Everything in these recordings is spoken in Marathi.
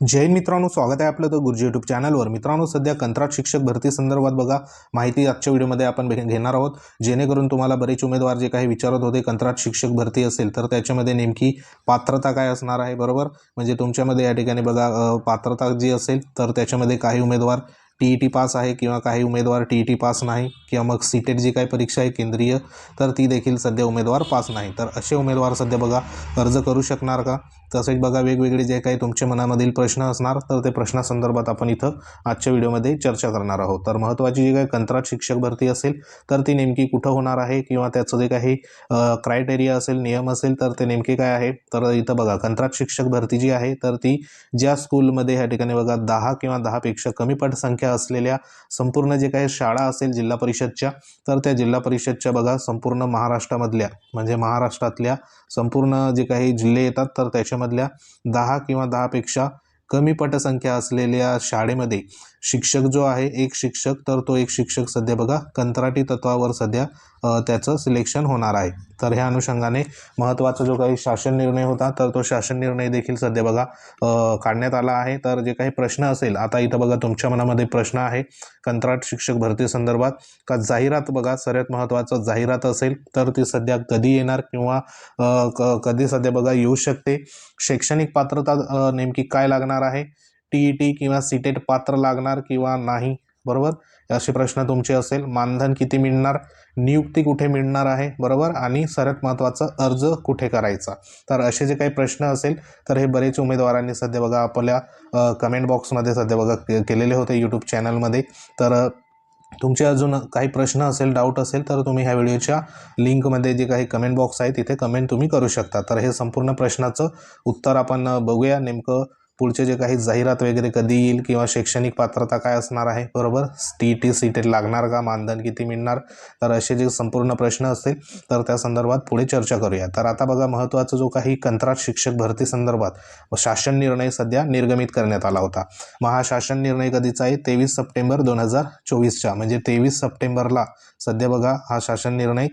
जैन मित्रांनो स्वागत आहे आपलं तर गुरुजी यूट्यूब चॅनलवर मित्रांनो सध्या कंत्राट शिक्षक भरती संदर्भात बघा माहिती आजच्या व्हिडिओमध्ये आपण घेणार आहोत. जेणेकरून तुम्हाला बरेच उमेदवार जे काही विचारत होते कंत्राट शिक्षक भरती असेल तर त्याच्यामध्ये नेमकी पात्रता काय असणार आहे बरोबर? म्हणजे तुमच्यामध्ये या ठिकाणी बघा पात्रता जी असेल तर त्याच्यामध्ये काही उमेदवार टी ई टी पास आहे किंवा काही उमेदवार टी ई टी पास नाही किंवा मग सी टेट जी काही परीक्षा आहे केंद्रीय तर ती देखील सध्या उमेदवार पास नाही. तर असे उमेदवार सध्या बघा अर्ज करू शकणार का? तसेच बघा वेगवेगळे जे काही तुमच्या मनामधील प्रश्न असणार तर ते प्रश्नासंदर्भात आपण इथं आजच्या व्हिडिओमध्ये चर्चा करणार आहोत. तर महत्त्वाची जी काही कंत्राट शिक्षक भरती असेल तर ती नेमकी कुठं होणार आहे? किंवा त्याचं जे काही क्रायटेरिया असेल नियम असेल तर ते नेमके काय आहे? तर इथं बघा कंत्राट शिक्षक भरती जी आहे तर ती ज्या स्कूलमध्ये ह्या ठिकाणी बघा दहा किंवा दहापेक्षा कमी पटसंख्या असलेल्या संपूर्ण जे काही शाळा असेल जिल्हा परिषदच्या तर त्या जिल्हा परिषदच्या बघा संपूर्ण महाराष्ट्रामधल्या म्हणजे महाराष्ट्रातल्या संपूर्ण जे काही जिल्हे येतात तर त्याच्यामधल्या दहा किंवा दहापेक्षा कमी पटसंख्या असलेल्या शाळेमध्ये शिक्षक जो आहे एक शिक्षक तर तो एक शिक्षक सध्या बघा कंत्राटी तत्वावर सध्या त्याचं सिलेक्शन होणार आहे. तर ह्या अनुषंगाने महत्त्वाचा जो काही शासन निर्णय होता तर तो शासन निर्णय देखील सध्या बघा काढण्यात आला आहे. तर जे काही प्रश्न असेल आता इथं बघा तुमच्या मनामध्ये प्रश्न आहे कंत्राट शिक्षक भरती संदर्भात का जाहिरात बघा सर्वात महत्त्वाचं जाहिरात असेल तर ती सध्या कधी येणार किंवा क कधी सध्या बघा येऊ शकते? शैक्षणिक पात्रता नेमकी काय लागणार आहे? टी ई टी किंवा सीटेट पात्र लागणार किंवा नाही बरोबर? असे प्रश्न तुमचे असेल. मानधन किती मिळणार? नियुक्ती कुठे मिळणार आहे? बरोबर? आणि सर्वात महत्त्वाचं अर्ज कुठे करायचा? तर असे जे काही प्रश्न असेल तर हे बरेच उमेदवारांनी सध्या बघा आपल्या कमेंट बॉक्समध्ये सध्या बघा केलेले होते यूट्यूब चॅनलमध्ये तर तुमचे अजून काही प्रश्न असेल डाऊट असेल तर तुम्ही ह्या व्हिडिओच्या लिंकमध्ये जे काही कमेंट बॉक्स आहे तिथे कमेंट तुम्ही करू शकता. तर हे संपूर्ण प्रश्नाचं उत्तर आपण बघूया. नेमकं पुढचे जे काही जाहिरात वगैरे कधी येईल किंवा शैक्षणिक पात्रता काय असणार आहे बरोबर? टी टी सी टेट लागणार का? मानधन किती मिळणार? तर असे जे संपूर्ण प्रश्न असतील तर त्या संदर्भात पुढे चर्चा करूया. तर आता बघा महत्त्वाचा जो काही कंत्राट शिक्षक भरती संदर्भात शासन निर्णय सध्या निर्गमित करण्यात आला होता. महाशासन हा शासन निर्णय कधीचा आहे? तेवीस सप्टेंबर दोन हजार चोवीसच्या म्हणजे तेवीस सप्टेंबरला सध्या बघा हा शासन निर्णय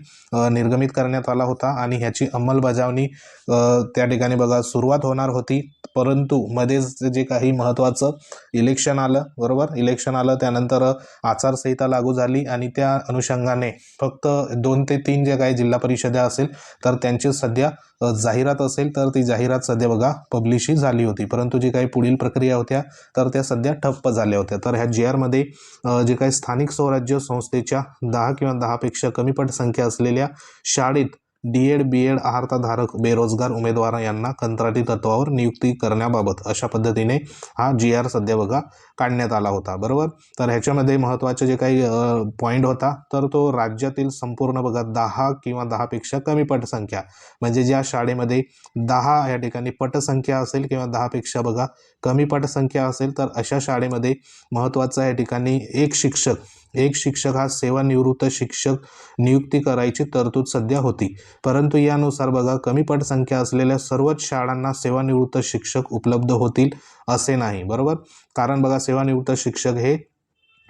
निर्गमित करण्यात आला होता आणि ह्याची अंमलबजावणी त्या ठिकाणी बघा सुरुवात होणार होती. परंतु मध्येच जे काही महत्त्वाचं इलेक्शन आलं बरोबर? इलेक्शन आलं त्यानंतर आचारसंहिता लागू झाली आणि त्या अनुषंगाने फक्त दोन ते तीन जे काही जिल्हा परिषदा असेल तर त्यांची सध्या जाहिरात असेल तर ती जाहिरात सध्या बघा पब्लिशही झाली होती. परंतु जी काही पुढील प्रक्रिया होत्या तर त्या सध्या ठप्प झाल्या होत्या. तर ह्या जी आरमध्ये जे काही स्थानिक स्वराज्य संस्थेच्या दहा किंवा दहापेक्षा कमी पटसंख्या असलेल्या शाळेत डी एड बी एड आहारताधारक बेरोजगार उमेदवार यांना कंत्राटी तत्वावर नियुक्ती करण्याबाबत अशा पद्धतीने हा जी आर सध्या बघा काढण्यात आला होता बरोबर? तर ह्याच्यामध्ये महत्त्वाचे जे काही पॉईंट होता तर तो राज्यातील संपूर्ण बघा दहा किंवा दहापेक्षा कमी पटसंख्या म्हणजे ज्या शाळेमध्ये दहा या ठिकाणी पटसंख्या असेल किंवा दहापेक्षा बघा कमी पटसंख्या असेल तर अशा शाळेमध्ये महत्त्वाचं या ठिकाणी एक शिक्षक एक शिक्षक हा सेवानिवृत्त शिक्षक नियुक्ती करायची तरतूद सध्या होती. परंतु यानुसार बघा कमी पटसंख्या असलेल्या सर्वच शाळांना सेवानिवृत्त शिक्षक उपलब्ध होतील असे नाही बरोबर? कारण बघा सेवानिवृत्त शिक्षक हे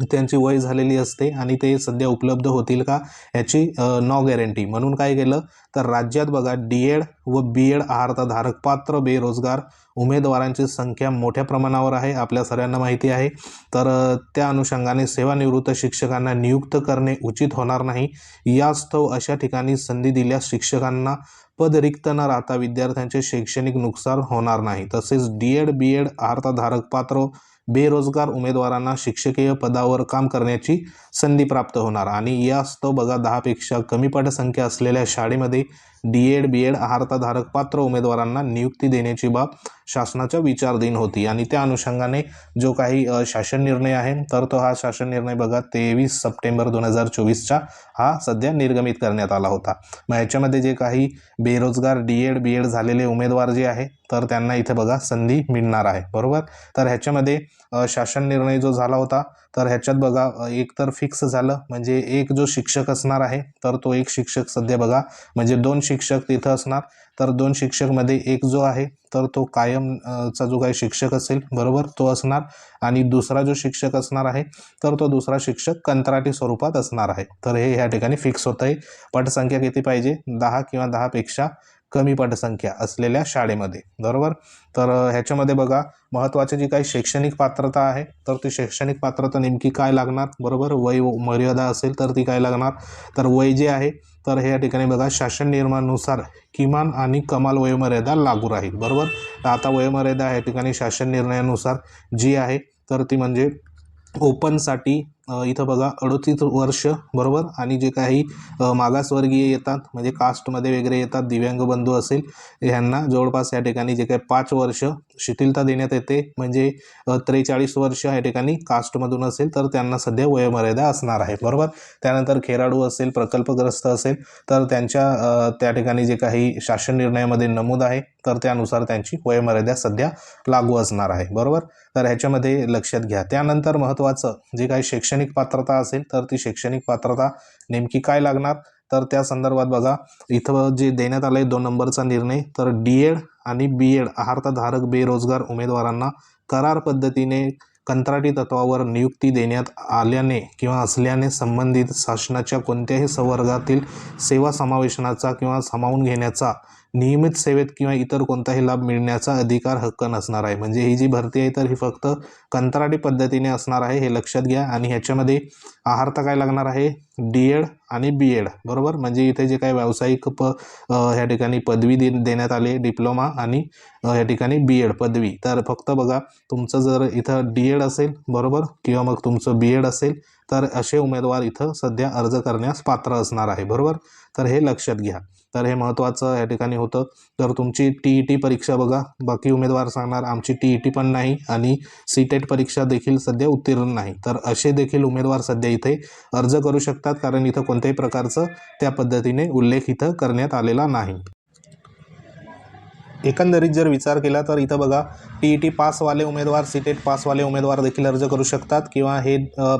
त्यांची वय झालेली असते आणि ते सध्या उपलब्ध होतील का याची नो गॅरंटी म्हणून काय केलं? तर राज्यात बघा डी एड व बी एड आहारताधारक पात्र बेरोजगार उमेदवारांची संख्या मोठ्या प्रमाणावर आहे आपल्या सर्वांना माहिती आहे. तर त्या अनुषंगाने सेवानिवृत्त शिक्षकांना नियुक्त करणे उचित होणार नाही. यास्तव अशा ठिकाणी संधी दिल्यास शिक्षकांना पद रिक्त न राहता विद्यार्थ्यांचे शैक्षणिक नुकसान होणार नाही. तसेच डी एड बी एड आहारताधारक पात्र बेरोजगार उमेदवारांना शिक्षकीय पदावर काम करण्याची संधी प्राप्त होणार. आणि यास्तव बघा दहापेक्षा कमी पटसंख्या असलेल्या शाळेमध्ये डी एड बी एड आहारताधारक पात्र उमेदवारांना नियुक्ती देण्याची बाब शासनाच्या विचारधीन होती. आणि त्या अनुषंगाने जो काही शासन निर्णय आहे तर तो हा शासन निर्णय बघा तेवीस सप्टेंबर दोन हजार चोवीसचा हा सध्या निर्गमित करण्यात आला होता. मग याच्यामध्ये जे काही बेरोजगार डी एड बी एड झालेले उमेदवार जे आहे तर त्यांना इथे बघा संधी मिळणार आहे. बरोबर? तर ह्याच्यामध्ये शासन निर्णय जो झाला होता तर ह्याच्यात बघा एक तर फिक्स झालं. म्हणजे एक जो शिक्षक असणार आहे तर तो एक शिक्षक सध्या बघा म्हणजे दोन शिक्षक तिथं असणार. तर दोन शिक्षकमध्ये एक जो आहे तर तो कायमचा जो काही शिक्षक असेल बरोबर तो असणार. आणि दुसरा जो शिक्षक असणार आहे तर तो दुसरा शिक्षक कंत्राटी स्वरूपात असणार आहे. तर हे ह्या ठिकाणी फिक्स होतं आहे पटसंख्या किती पाहिजे? दहा किंवा दहापेक्षा कमी पटसंख्या असलेल्या शाळेमध्ये. बरोबर? तर ह्याच्यामध्ये बघा महत्त्वाची जी काही शैक्षणिक पात्रता आहे तर ती शैक्षणिक पात्रता नेमकी काय लागणार? बरोबर? वय मर्यादा असेल तर ती काय लागणार? तर वय जे आहे तर हे या ठिकाणी बघा शासन निर्माणानुसार किमान आणि कमाल वयोमर्यादा लागू राहील. बरोबर? तर आता वयोमर्यादा या ठिकाणी शासन निर्णयानुसार जी आहे तर ती म्हणजे ओपनसाठी इथं बघा अडोतीस वर्ष बरोबर? आणि जे काही मागासवर्गीय येतात म्हणजे कास्टमध्ये वगैरे येतात दिव्यांग बंधू असेल ह्यांना जवळपास या ठिकाणी जे काही पाच वर्ष शिथिलता देण्यात येते म्हणजे त्रेचाळीस वर्ष या ठिकाणी कास्टमधून असेल तर त्यांना सध्या वयोमर्यादा असणार आहे बरोबर? त्यानंतर खेळाडू असेल प्रकल्पग्रस्त असेल तर त्यांच्या त्या ठिकाणी जे काही शासन निर्णयामध्ये नमूद आहे तर त्यानुसार त्यांची वयोमर्यादा सध्या लागू असणार आहे बरोबर? तर ह्याच्यामध्ये लक्षात घ्या. त्यानंतर महत्त्वाचं जे काही शैक्षणिक पात्रता असेल तर ती शैक्षणिक पात्रता नेमकी काय लागणार? तर त्या संदर्भात बघा इथं जे देण्यात आलं आहे दोन नंबरचा निर्णय तर डी एड आणि बी एड अर्थधारक बेरोजगार उमेदवारांना करार पद्धतीने कंत्राटी तत्वावर नियुक्ती देण्यात आल्याने किंवा असल्याने संबंधित शासनाच्या कोणत्याही संवर्गातील सेवा समावेशनाचा किंवा सामावून घेण्याचा नियमित सेवेत किंवा इतर कोणताही लाभ मिळण्याचा अधिकार हक्क नसणार आहे. म्हणजे ही जी भरती आहे तर ही फक्त कंत्राटी पद्धतीने असणार आहे हे लक्षात घ्या. आणि ह्याच्यामध्ये आहारता काय लागणार आहे? डी एड आणि बी एड बरोबर? म्हणजे इथे जे काही व्यावसायिक प ह्या ठिकाणी पदवी दे देण्यात आली डिप्लोमा आणि ह्या ठिकाणी बी एड पदवी. तर फक्त बघा तुमचं जर इथं डी एड असेल बरोबर? किंवा मग तुमचं बी एड असेल तर असे उमेदवार इथं सध्या अर्ज करण्यास पात्र असणार आहे बरोबर? तर हे लक्षात घ्या. तर हे महत्त्वाचं या ठिकाणी होतं. तर तुमची टी ई टी परीक्षा बघा. बाकी उमेदवार सांगणार आमची टी ई टी पण नाही आणि सी टेट परीक्षा देखील सध्या उत्तीर्ण नाही. तर असे देखील उमेदवार सध्या इथे अर्ज करू शकतात कारण इथं कोणत्याही प्रकारचं त्या पद्धतीने उल्लेख इथं करण्यात आलेला नाही. एकंदरीत जर विचार केला तर इथं बघा टी ई टी पासवाले उमेदवार सी टेट पासवाले उमेदवार देखील अर्ज करू शकतात किंवा हे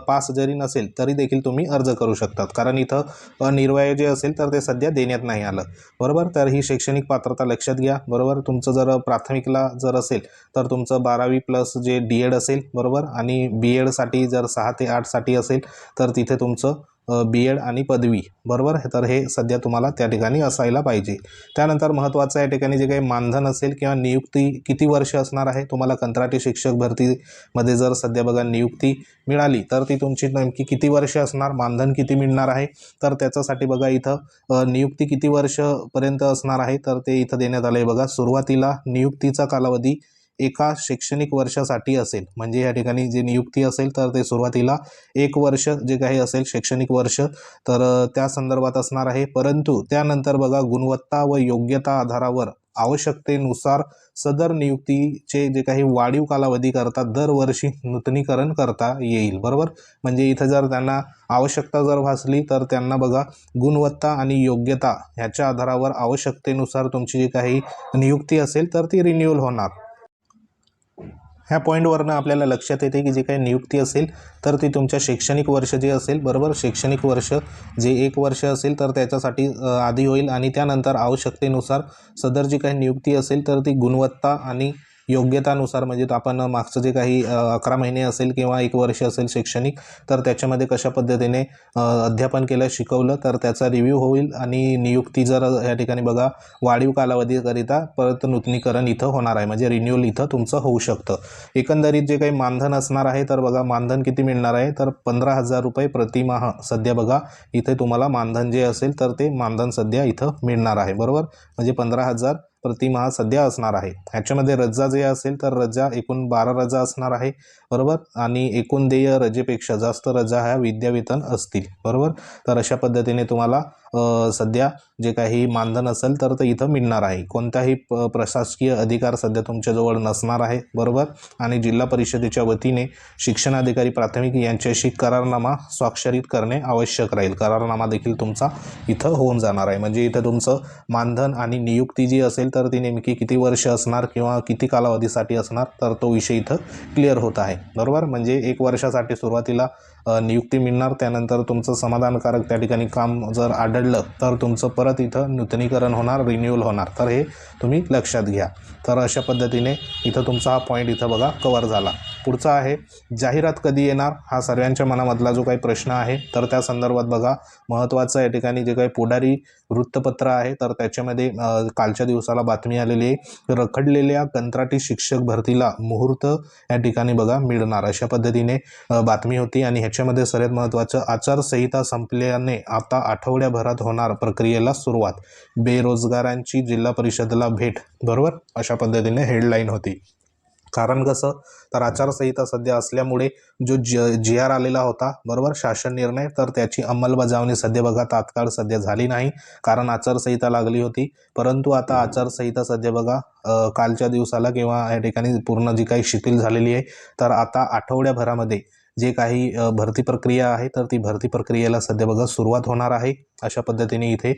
पास जरी नसेल तरी देखील तुम्ही अर्ज करू शकतात. कारण इथं अ, निर्वय जे असेल तर ते सध्या देण्यात नाही आलं. बरोबर? तर ही शैक्षणिक पात्रता लक्षात घ्या. बरोबर? तुमचं जर प्राथमिकला जर असेल तर तुमचं बारावी प्लस जे डी एड असेल बरोबर? आणि बी एडसाठी जर सहा ते आठसाठी असेल तर तिथे तुमचं बी एड आणि पदवी. बरोबर? तर हे सध्या तुम्हाला त्या ठिकाणी असायला पाहिजे. त्यानंतर महत्त्वाचं या ठिकाणी जे काही मानधन असेल किंवा नियुक्ती किती वर्ष असणार आहे? तुम्हाला कंत्राटी शिक्षक भरतीमध्ये जर सध्या बघा नियुक्ती मिळाली तर ती तुमची नेमकी किती वर्ष असणार? मानधन किती मिळणार आहे? तर त्याच्यासाठी बघा इथं नियुक्ती किती वर्षपर्यंत असणार आहे? तर ते इथं देण्यात आलं आहे बघा. सुरुवातीला नियुक्तीचा कालावधी एका शैक्षणिक वर्षासाठी असेल. म्हणजे या ठिकाणी जी नियुक्ती असेल तर ते सुरुवातीला एक वर्ष जे काही असेल शैक्षणिक वर्ष तर त्या संदर्भात असणार आहे. परंतु त्यानंतर बघा गुणवत्ता व योग्यता आधारावर आवश्यकतेनुसार सदर नियुक्तीचे जे काही वाढीव कालावधी करता दरवर्षी नूतनीकरण करता येईल. बरोबर? म्हणजे इथं जर त्यांना आवश्यकता जर भासली तर त्यांना बघा गुणवत्ता आणि योग्यता ह्याच्या आधारावर आवश्यकतेनुसार तुमची जी काही नियुक्ती असेल तर ती रिन्युअल होणार. ह्या पॉईंटवरनं आपल्याला लक्षात येते की जी काही नियुक्ती असेल तर ती तुमच्या शैक्षणिक वर्ष जे असेल बरोबर? शैक्षणिक वर्ष जे एक वर्ष असेल तर त्याच्यासाठी आधी होईल आणि त्यानंतर आवश्यकतेनुसार सदर जी काही नियुक्ती असेल तर ती गुणवत्ता आणि योग्यतानुसार म्हणजे आपण मागचं जे काही अकरा महिने असेल किंवा एक वर्ष असेल शैक्षणिक तर त्याच्यामध्ये कशा पद्धतीने अध्यापन केलं शिकवलं तर त्याचा रिव्ह्यू होईल आणि नियुक्ती जर या ठिकाणी बघा वाढीव कालावधीकरिता परत नूतनीकरण इथं होणार आहे. म्हणजे रिन्युअल इथं तुमचं होऊ शकतं. एकंदरीत जे काही मानधन असणार आहे तर बघा मानधन किती मिळणार आहे? तर पंधरा हजार रुपये प्रतिमाह सध्या बघा इथे तुम्हाला मानधन जे असेल तर ते मानधन सध्या इथं मिळणार आहे. बरोबर? म्हणजे पंधरा हजार प्रतिमाहा सध्या असणार आहे. ह्याच्यामध्ये रज्जा जे असेल तर रजा एकूण बारा रजा असणार आहे बरोबर? आणि एकूण देय रजेपेक्षा जास्त रजा ह्या विद्यावेतन असतील बरोबर? तर अशा पद्धतीने तुम्हाला सध्या जे काही मानधन असेल तर ते इथं मिळणार आहे. कोणताही प प्रशासकीय अधिकार सध्या तुमच्याजवळ नसणार आहे बरोबर? आणि जिल्हा परिषदेच्या वतीने शिक्षणाधिकारी प्राथमिक यांच्याशी करारनामा स्वाक्षरित करणे आवश्यक राहील. करारनामा देखील तुमचा इथं होऊन जाणार आहे. म्हणजे इथं तुमचं मानधन आणि नियुक्ती जी असेल तर ती नेमकी किती वर्ष असणार किंवा किती कालावधीसाठी असणार तर तो विषय इथं क्लिअर होत आहे. बरोबर? म्हणजे एक वर्षासाठी सुरुवातीला नियुक्ती मिळणार त्यानंतर तुमचं समाधानकारक त्या ठिकाणी काम जर आढळलं तर तुमचं परत इथं नूतनीकरण होणार रिन्युअल होणार. तर हे तुम्ही लक्षात घ्या. तर अशा पद्धतीने इथं तुमचा हा पॉईंट इथं बघा कवर झाला. पुढचा आहे. जाहिरात कधी येणार? हा सर्वांच्या मनामधला जो काही प्रश्न आहे तर त्या संदर्भात बघा. महत्त्वाचं या ठिकाणी जे काही पुढारी वृत्तपत्र आहे तर त्याच्यामध्ये कालच्या दिवसाला बातमी आलेली आहे. रखडलेल्या कंत्राटी शिक्षक भरतीला मुहूर्त या ठिकाणी बघा मिळणार. अशा पद्धतीने बातमी होती आणि ह्याच्यामध्ये सर्वात महत्त्वाचं आचारसंहिता संपल्याने आता आठवड्याभरात होणार प्रक्रियेला सुरुवात. बेरोजगारांची जिल्हा परिषदेला भेट बरोबर? अशा पद्धतीने हेडलाईन होती. कारण कसं? तर आचारसंहिता सध्या असल्यामुळे जो ज जी आर आलेला होता बरोबर? शासन निर्णय तर त्याची अंमलबजावणी सध्या बघा तात्काळ सध्या झाली नाही. कारण आचारसंहिता लागली होती. परंतु आता आचारसंहिता सध्या बघा कालच्या दिवसाला किंवा या ठिकाणी पूर्ण जी काही शिथिल झालेली आहे तर आता आठवड्याभरामध्ये जे काही भरती प्रक्रिया आहे तर ती भरती प्रक्रियेला सध्या बघा सुरुवात होणार आहे. अशा पद्धतीने इथे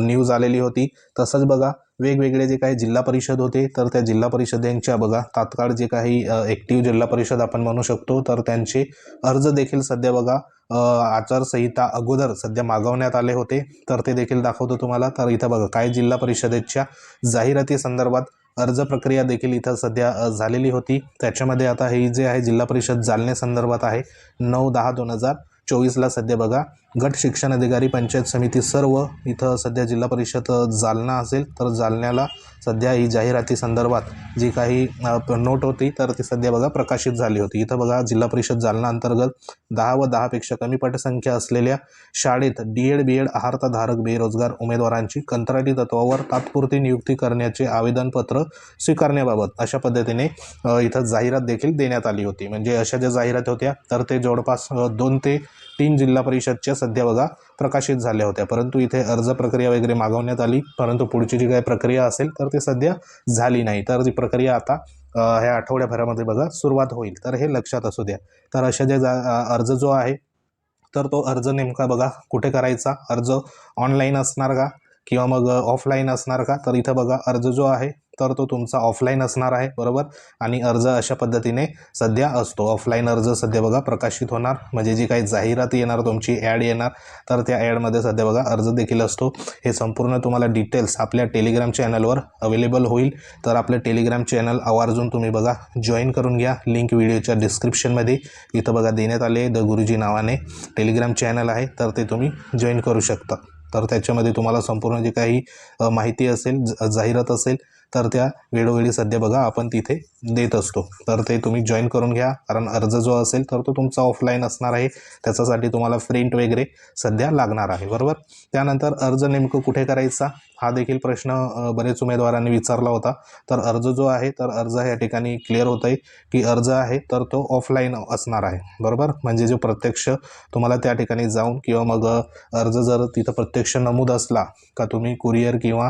न्यूज आलेली होती. तसंच बघा वेगवेगळे जे काही जिल्हा परिषद होते तर त्या जिल्हा परिषदेंच्या बघा तात्काळ जे काही ॲक्टिव्ह जिल्हा परिषद आपण म्हणू शकतो तर त्यांचे अर्ज देखील सध्या बघा आचारसंहिता अगोदर सध्या मागवण्यात आले होते तर ते देखील दाखवतो तुम्हाला. तर इथं बघा काय जिल्हा परिषदेच्या जाहिराती संदर्भात अर्ज प्रक्रिया देखील इथं सध्या झालेली होती. त्याच्यामध्ये आता हे जे आहे जिल्हा परिषद जालने संदर्भात आहे नऊ दहा दोन हजार चोवीसला सध्या बघा गट शिक्षण अधिकारी पंचायत समिती सर्व इथं सध्या जिल्हा परिषद जालना असेल तर जालन्याला सध्या ही जाहिराती संदर्भात जी काही नोट होती तर ती सध्या बघा प्रकाशित झाली होती. इथं बघा जिल्हा परिषद जालना अंतर्गत दहा व दहापेक्षा कमी पटसंख्या असलेल्या शाळेत डी एड बी एड आहारताधारक बेरोजगार उमेदवारांची कंत्राटी तत्वावर तात्पुरती नियुक्ती करण्याचे आवेदनपत्र स्वीकारण्याबाबत अशा पद्धतीने इथं जाहिरात देखील देण्यात आली होती. म्हणजे अशा ज्या जाहिराती होत्या तर ते जवळपास दोन ते तीन जिल्हा परिषदच्या सध्या बघा प्रकाशित झाल्या होत्या. परंतु इथे अर्ज प्रक्रिया वगैरे मागवण्यात आली. परंतु पुढची जी काही प्रक्रिया असेल तर ती सध्या झाली नाही. तर ती प्रक्रिया आता ह्या आठवड्याभरामध्ये बघा सुरुवात होईल. तर हे लक्षात असू द्या. तर अशा जे जा अर्ज जो आहे तर तो अर्ज नेमका बघा कुठे करायचा? अर्ज ऑनलाईन असणार का? किंवा मग ऑफलाईन असणार का? तर इथं बघा अर्ज जो आहे तर तो तुमचा ऑफलाईन असणार आहे बरोबर? आणि अर्ज अशा पद्धतीने सध्या असतो. ऑफलाईन अर्ज सध्या बघा प्रकाशित होणार. म्हणजे जी काही जाहिरात येणार तुमची ॲड येणार तर त्या ॲडमध्ये सध्या बघा अर्ज देखील असतो. हे संपूर्ण तुम्हाला डिटेल्स आपल्या टेलिग्राम चॅनलवर अवेलेबल होईल. तर आपलं टेलिग्राम चॅनल आवर्जून तुम्ही बघा जॉईन करून घ्या. लिंक व्हिडिओच्या डिस्क्रिप्शनमध्ये इथं बघा देण्यात आले द गुरुजी नावाने टेलिग्राम चॅनल आहे तर ते तुम्ही जॉईन करू शकता. तर त्याच्यामध्ये तुम्हाला संपूर्ण जे काही माहिती असेल ज- जाहिरात असेल तर त्या वेळोवेळी सध्या बघा आपण तिथे देत असतो. तर ते तुम्ही जॉईन करून घ्या. कारण अर्ज जो असेल तर तो तुमचा ऑफलाईन असणार आहे. त्याच्यासाठी तुम्हाला प्रिंट वगैरे सध्या लागणार आहे. बरोबर? त्यानंतर अर्ज नेमकं कुठे करायचा? हा देखील प्रश्न बरेच उमेदवारांनी विचारला होता. तर अर्ज जो आहे तर अर्ज या ठिकाणी क्लिअर होत आहे की अर्ज आहे तर तो ऑफलाईन असणार आहे. बरोबर? म्हणजे जो प्रत्यक्ष तुम्हाला त्या ठिकाणी जाऊन किंवा मग अर्ज जर तिथं प्रत्यक्ष नमूद असला का तुम्ही कुरिअर किंवा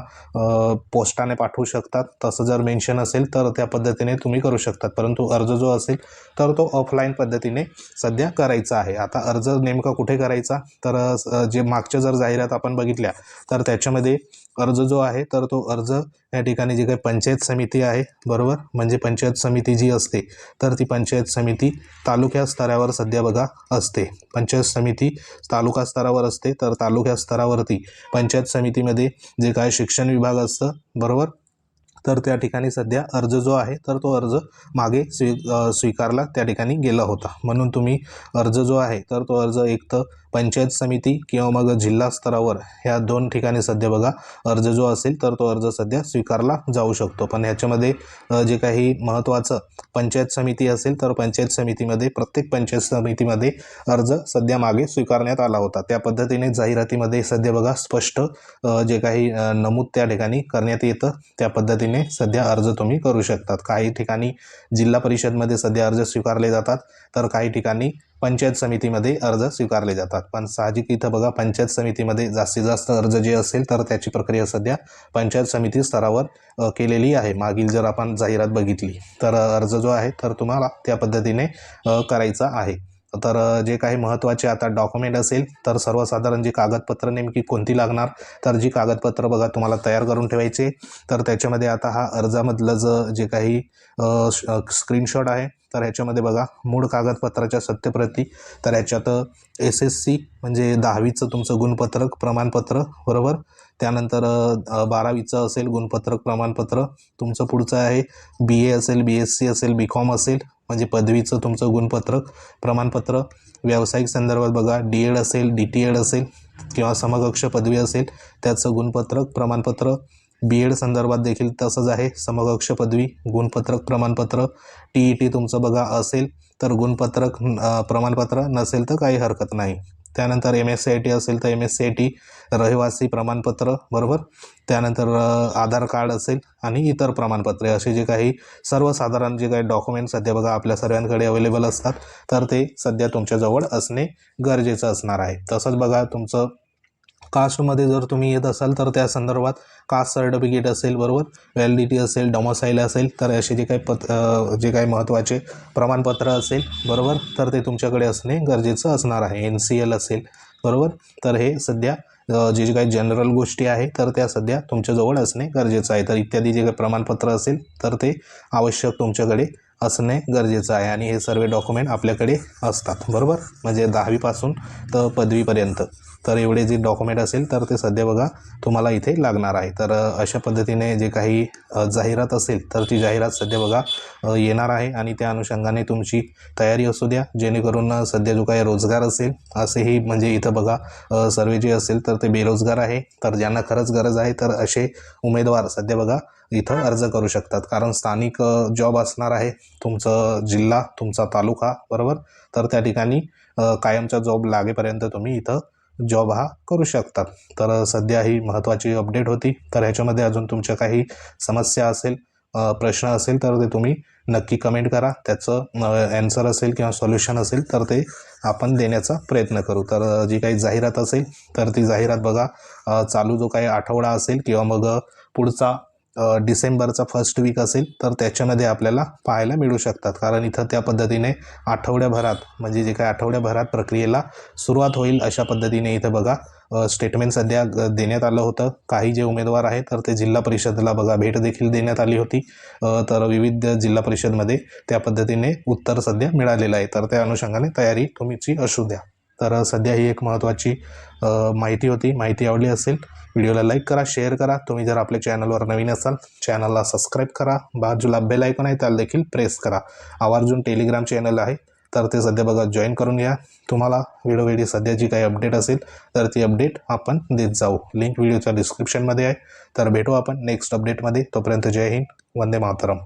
पोस्टाने पाठवू शकता शकतात. तसं जर मेन्शन असेल तर त्या पद्धतीने तुम्ही करू शकतात. परंतु अर्ज जो असेल तर तो ऑफलाईन पद्धतीने सध्या करायचा आहे. आता अर्ज नेमका कुठे करायचा? तर जे मागच्या जर जाहिरात आपण बघितल्या तर त्याच्यामध्ये अर्ज जो आहे तर तो अर्ज या ठिकाणी जी काही पंचायत समिती आहे बरोबर? म्हणजे पंचायत समिती जी असते तर ती पंचायत समिती तालुक्या स्तरावर सध्या बघा असते. पंचायत समिती तालुका स्तरावर असते तर तालुक्या स्तरावरती पंचायत समितीमध्ये जे काय शिक्षण विभाग असतं बरोबर? तर त्या ठिकाणी सध्या अर्ज जो आहे तर तो अर्ज मागे स्वी स्वीकारला त्या ठिकाणी गेला होता. म्हणून तुम्ही अर्ज जो आहे तर तो अर्ज एक तर पंचायत समिती किंवा मग जिल्हा स्तरावर ह्या दोन ठिकाणी सध्या बघा अर्ज जो असेल तर तो अर्ज सध्या स्वीकारला जाऊ शकतो. पण ह्याच्यामध्ये जे काही महत्त्वाचं पंचायत समिती असेल तर पंचायत समितीमध्ये प्रत्येक पंचायत समितीमध्ये अर्ज सध्या मागे स्वीकारण्यात आला होता. त्या पद्धतीने जाहिरातीमध्ये सध्या बघा स्पष्ट जे काही नमूद त्या ठिकाणी करण्यात येतं. त्या पद्धतीने सध्या अर्ज तुम्ही करू शकतात. काही ठिकाणी जिल्हा परिषदमध्ये सध्या अर्ज स्वीकारले जातात. तर काही ठिकाणी पंचायत समितीमध्ये अर्ज स्वीकारले जातात. पण साहजिक इथं बघा पंचायत समितीमध्ये जास्तीत जास्त अर्ज जे असेल तर त्याची प्रक्रिया सध्या पंचायत समिती स्तरावर केलेली आहे. मागील जर आपण जाहिरात बघितली तर अर्ज जो आहे तर तुम्हाला त्या पद्धतीने करायचा आहे. तर जे काही महत्त्वाचे आता डॉक्युमेंट असेल तर सर्वसाधारण जी कागदपत्र नेमकी कोणती लागणार तर जी कागदपत्र बघा तुम्हाला तयार करून ठेवायचे. तर त्याच्यामध्ये आता हा अर्जामधलं ज जे काही स्क्रीनशॉट आहे तर ह्याच्यामध्ये बघा मूळ कागदपत्राच्या सत्यप्रती तर ह्याच्यात एस एस सी म्हणजे दहावीचं तुमचं गुणपत्रक प्रमाणपत्र बरोबर? त्यानंतर बारावीचं असेल गुणपत्रक प्रमाणपत्र तुमचं पुढचं आहे बी ए असेल बी एस सी असेल बी कॉम असेल म्हणजे पदवीचं तुमचं गुणपत्रक प्रमाणपत्र. व्यावसायिक संदर्भात बघा डी एड असेल डी टी एड असेल किंवा समकक्ष पदवी असेल त्याचं गुणपत्रक प्रमाणपत्र. बी एड संदर्भात देखील तसंच आहे. समकक्ष पदवी गुणपत्रक प्रमाणपत्र. टी ई टी तुमचं बघा असेल तर गुणपत्रक प्रमाणपत्र नसेल तर काही हरकत नाही. त्यानंतर M S C I T असेल तर M S C I T रहिवासी प्रमाणपत्र बरोबर? त्यानंतर आधार कार्ड असेल आणि इतर प्रमाणपत्रे. असे जे काही सर्वसाधारण जे काही डॉक्युमेंट सध्या बघा आपल्या सर्वांकडे अवेलेबल असतात तर ते सध्या तुमच्याजवळ असणे गरजेचं असणार आहे. तसंच बघा तुमचं कास्टमध्ये जर तुम्ही येत असाल तर त्या संदर्भात कास्ट सर्टिफिकेट असेल बरोबर व्हॅलिडिटी असेल डॉमसाईल असेल तर असे जे काही पत जे काही महत्त्वाचे प्रमाणपत्र असेल बरोबर तर ते तुमच्याकडे असणे गरजेचं असणार आहे. एन सी एल असेल बरोबर तर हे सध्या जे जे काही जनरल गोष्टी आहे तर त्या सध्या तुमच्याजवळ असणे गरजेचं आहे. तर इत्यादी जे काही प्रमाणपत्र असेल तर ते आवश्यक तुमच्याकडे असणे गरजेचं आहे आणि हे सर्व डॉक्युमेंट आपल्याकडे असतात बरोबर. म्हणजे दहावीपासून तर पदवीपर्यंत. तर एवढे जे डॉक्युमेंट असेल तर ते सध्या बघा तुम्हाला इथे लागणार आहे. तर अशा पद्धतीने जे काही जाहिरात असेल तर ती जाहिरात सध्या बघा येणार आहे आणि त्या अनुषंगाने तुमची तयारी असू द्या. जेणेकरून सध्या जो काही रोजगार असेल असेही म्हणजे इथं बघा सर्वे जे असेल तर ते बेरोजगार आहे. तर ज्यांना खरंच गरज आहे तर असे उमेदवार सध्या बघा इथं अर्ज करू शकतात. कारण स्थानिक जॉब असणार आहे. तुमचं जिल्हा तुमचा तालुका बरोबर? तर त्या ठिकाणी कायमचा जॉब लागेपर्यंत तुम्ही इथं जॉब हा करू शकतात. तर सध्या ही महत्त्वाची अपडेट होती. तर ह्याच्यामध्ये अजून तुमच्या काही समस्या असेल प्रश्न असेल तर ते तुम्ही नक्की कमेंट करा. त्याचं ॲन्सर असेल किंवा सोल्युशन असेल तर ते आपण देण्याचा प्रयत्न करू. तर जी काही जाहिरात असेल तर ती जाहिरात बघा. चालू जो काही आठवडा असेल किंवा मग पुढचा डिसेंबरचा फर्स्ट वीक असेल तर त्याच्यामध्ये आपल्याला पाहायला मिळू शकतात. कारण इथं त्या पद्धतीने आठवड्याभरात म्हणजे जे काही आठवड्याभरात प्रक्रियेला सुरुवात होईल अशा पद्धतीने इथं बघा स्टेटमेंट सध्या देण्यात आलं होतं. काही जे उमेदवार आहेत तर ते जिल्हा परिषदला बघा भेट देखील देण्यात आली होती. तर विविध जिल्हा परिषदमध्ये त्या पद्धतीने उत्तर सध्या मिळालेलं आहे. तर त्या अनुषंगाने तयारी तुमची असू द्या. तर सध्या ही एक महत्त्वाची माहिती होती. माहिती आवडली असेल व्हिडिओला लाईक करा शेअर करा. तुम्ही जर आपल्या चॅनलवर नवीन असाल चॅनलला सबस्क्राईब करा. बाजूला बेल ऐकून आहे त्याला देखील प्रेस करा. आवर्जून टेलिग्राम चॅनल आहे तर ते सध्या बघा जॉईन करून घ्या. तुम्हाला वेळोवेळी सध्या जी काही अपडेट असेल तर ती अपडेट आपण देत जाऊ. लिंक व्हिडिओच्या डिस्क्रिप्शनमध्ये आहे. तर भेटू आपण नेक्स्ट अपडेटमध्ये. तोपर्यंत जय हिंद वंदे मातरम.